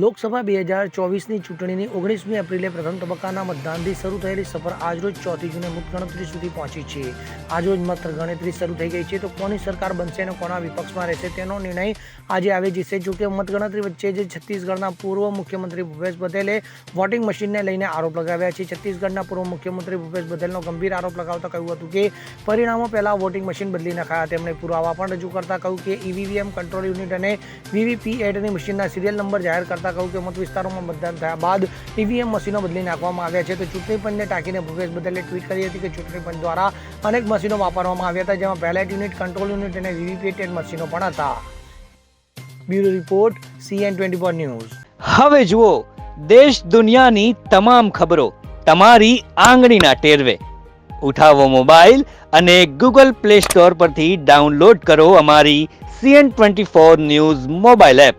લોકસભા બે હજાર ચોવીસની ચૂંટણીની ઓગણીસમી એપ્રિલે પ્રથમ તબક્કાના મતદાનથી શરૂ થયેલી સફર આજરોજ ચોથી જૂને મતગણતરી સુધી પહોંચી છે. આજરોજ મત ગણતરી શરૂ થઈ ગઈ છે, તો કોની સરકાર બનશે અને કોના વિપક્ષમાં રહેશે તેનો નિર્ણય આજે આવી જશે. જોકે મતગણતરી વચ્ચે જે છત્તીસગઢના પૂર્વ મુખ્યમંત્રી ભૂપેશ બઘેલે વોટિંગ મશીનને લઈને આરોપ લગાવ્યા છે. છત્તીસગઢના પૂર્વ મુખ્યમંત્રી ભૂપેશ બઘેલનો ગંભીર આરોપ લગાવતા કહ્યું હતું કે, પરિણામો પહેલાં વોટિંગ મશીન બદલી નખાયા. તેમણે પુરાવા પણ રજૂ કરતા કહ્યું કે, ઈવીવીએમ કંટ્રોલ યુનિટ અને વીવીપીએટની મશીનના સિરિયલ નંબર જાહેર કરતા કહ્યું કે મત વિસ્તારોમાં મતદાન થયા બાદ ઈવીએમ મશીનો બદલી નાખવામાં આવ્યા છે. તો ચૂંટણી પંચને ટાંકીને ભૂપેશ બદલે ટ્વીટ કરી હતી કે ચૂંટણી પંચ દ્વારા અનેક મશીનો વાપરવામાં આવ્યા હતા, જેમાં બેલેટ યુનિટ કંટ્રોલ યુનિટ અને વીવીપીએટેડ મશીનો પણ હતા. Bureau report CN twenty four news. હવે જુઓ, દેશ દુનિયાની તમામ ખબરો તમારી આંગળીના ટેરવે. ઉઠાવો મોબાઈલ અને ગૂગલ પ્લે સ્ટોર પરથી ડાઉનલોડ કરો અમારી CN twenty four news mobile app.